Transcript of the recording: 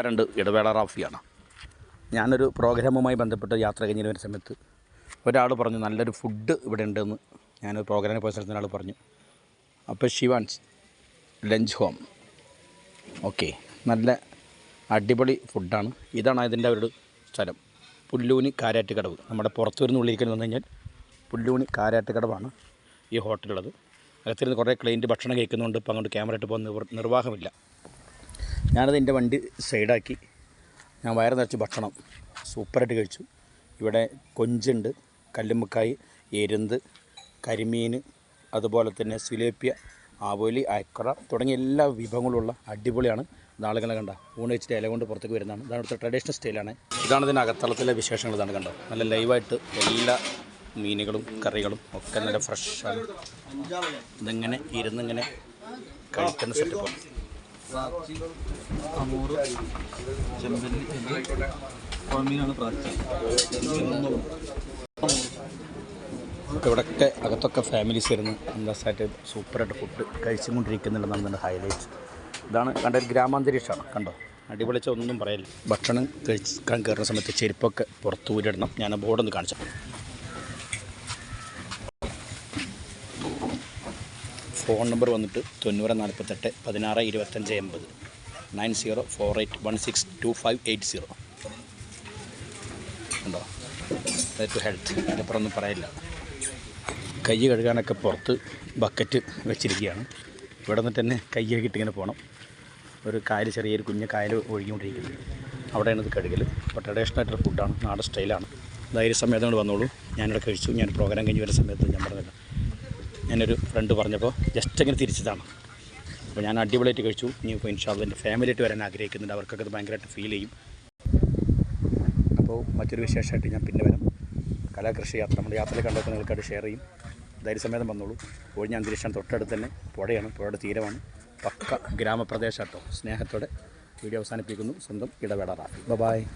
രണ്ട് ഇടവേള റാഫിയാണ്. ഞാനൊരു പ്രോഗ്രാമുമായി ബന്ധപ്പെട്ട് യാത്ര കഴിഞ്ഞ് വരുന്ന സമയത്ത് ഒരാൾ പറഞ്ഞു നല്ലൊരു ഫുഡ് ഇവിടെ ഉണ്ടെന്ന്. ഞാനൊരു പ്രോഗ്രാമിന് പോയ സ്ഥലത്ത് ഒരാൾ പറഞ്ഞു അപ്പോൾ ശിവാൻസ് ലഞ്ച് ഹോം. ഓക്കെ നല്ല അടിപൊളി ഫുഡാണ്. ഇതാണ് അതിന്റെ ഒരു സ്ഥലം. പുല്ലൂനി കാരാറ്റുകടവ് നമ്മുടെ പുറത്തു വരുന്ന ഉള്ളിലേക്ക് വന്നു കഴിഞ്ഞാൽ പുല്ലൂനി കാരാറ്റുകടവാണ് ഈ ഹോട്ടലുള്ളത്. അകത്തിരുന്ന് കുറേ ക്ലൈന്റ് ഭക്ഷണം കഴിക്കുന്നുണ്ട് ഇപ്പോൾ അങ്ങോട്ട് ക്യാമറ ഇട്ട് പോകുന്ന നിർവാഹമില്ല. ഞാനത് എന്റെ വണ്ടി സൈഡാക്കി. ഞാൻ വയറ് നിറച്ച് ഭക്ഷണം സൂപ്പറായിട്ട് കഴിച്ചു. ഇവിടെ കൊഞ്ചുണ്ട് കല്ലുമ്മക്കായ് എരുന്ത് കരിമീൻ അതുപോലെ തന്നെ സുലേപ്യ ആവോലി അയക്കറ തുടങ്ങിയ എല്ലാ വിഭവങ്ങളുള്ള അടിപൊളിയാണ്. നാളുകളെ കണ്ട ഊണ് വെച്ചിട്ട് ഇല കൊണ്ട് പുറത്തേക്ക് വരുന്നതാണ്. ഇതാണ് ഇവിടുത്തെ ട്രഡീഷണൽ സ്റ്റൈലാണ്. ഇതാണ് ഇതിന്റെ അകത്തളത്തിലെ വിശേഷങ്ങൾ ഇതാണ് കണ്ടോ. നല്ല ലൈവായിട്ട് എല്ലാ മീനുകളും കറികളും ഒക്കെ നല്ല ഫ്രഷാണ് ഇതിങ്ങനെ ഇരുന്നിങ്ങനെ കഴിക്കുന്ന സെറ്റപ്പാണ് അമൂറ് ചെമ്പല്ലി ഇത് പുഴമീനാണ് പ്രാച്ചി. ഇവിടെയൊക്കെ അകത്തൊക്കെ ഫാമിലീസ് ഇരുന്ന് അന്തസ്സായിട്ട് സൂപ്പറായിട്ട് ഫുഡ് കഴിച്ചുകൊണ്ടിരിക്കുന്നുണ്ടെന്നാണ് ഇതിന്റെ ഹൈലൈറ്റ് ഇതാണ് കണ്ട ഒരു ഗ്രാമാന്തരീക്ഷമാണ്. കണ്ടോ? അടിപൊളിച്ച ഒന്നും പറയില്ല ഭക്ഷണം കഴിക്കാൻ കയറുന്ന സമയത്ത് ചെരുപ്പൊക്കെ പുറത്ത് ഊരിടണം. ഞാൻ ബോർഡൊന്ന് കാണിച്ചു. ഫോൺ നമ്പർ വന്നിട്ട് തൊണ്ണൂറ് നാൽപ്പത്തെട്ട് പതിനാറ് ഇരുപത്തഞ്ച് എൺപത്. Nine zero four eight one six two five eight zero. ഉണ്ടോ? ടു ഹെൽത്ത് അതിനപ്പുറം ഒന്നും പറയില്ല. കൈ കഴുകാനൊക്കെ പുറത്ത് ബക്കറ്റ് വെച്ചിരിക്കുകയാണ്. ഇവിടെ നിന്നിട്ട് തന്നെ കൈ കഴുകിയിട്ട് ഇങ്ങനെ പോകണം ഒരു കായൽ ചെറിയൊരു കുഞ്ഞ് കായൽ ഒഴുകിക്കൊണ്ടിരിക്കുന്നത് അവിടെയാണ് ഇത് കഴുകൽ അപ്പോൾ ട്രഡീഷണൽ ആയിട്ടുള്ള ഫുഡാണ് നാടൻ സ്റ്റൈലാണ് ധൈര്യ സമയത്ത് കൊണ്ട് വന്നോളൂ. ഞാനിവിടെ കഴിച്ചു. ഞാൻ പ്രോഗ്രാം കഴിഞ്ഞ് വരുന്ന സമയത്ത് ഞാൻ പറഞ്ഞില്ല ഞാനൊരു ഫ്രണ്ട് പറഞ്ഞപ്പോൾ ജസ്റ്റ് അങ്ങനെ തിരിച്ചതാണ്. അപ്പോൾ ഞാൻ അടിപൊളിയായിട്ട് കഴിച്ചു. ഇനി ഇപ്പോൾ ഇൻഷാല്ല എന്റെ ഫാമിലിയായിട്ട് വരാൻ ആഗ്രഹിക്കുന്നുണ്ട്. അവർക്കൊക്കെ അത് ഭയങ്കരമായിട്ട് ഫീൽ ചെയ്യും. അപ്പോൾ മറ്റൊരു വിശേഷമായിട്ട് ഞാൻ പിന്നെ വരാം. കലാകൃഷി യാത്ര. നമ്മുടെ യാത്രയിൽ കണ്ടപ്പോൾ നിങ്ങൾക്കായിട്ട് ഷെയർ ചെയ്യും. ധൈര്യസമേതം വന്നോളൂ. ഒഴിഞ്ഞ അന്തരീക്ഷം തൊട്ടടുത്ത് തന്നെ പുഴയാണ്. പുഴയുടെ തീരമാണ്. പക്ക ഗ്രാമപ്രദേശം കേട്ടോ സ്നേഹത്തോടെ വീഡിയോ അവസാനിപ്പിക്കുന്നു. സ്വന്തം ഇടവേള റാഫി. ബൈ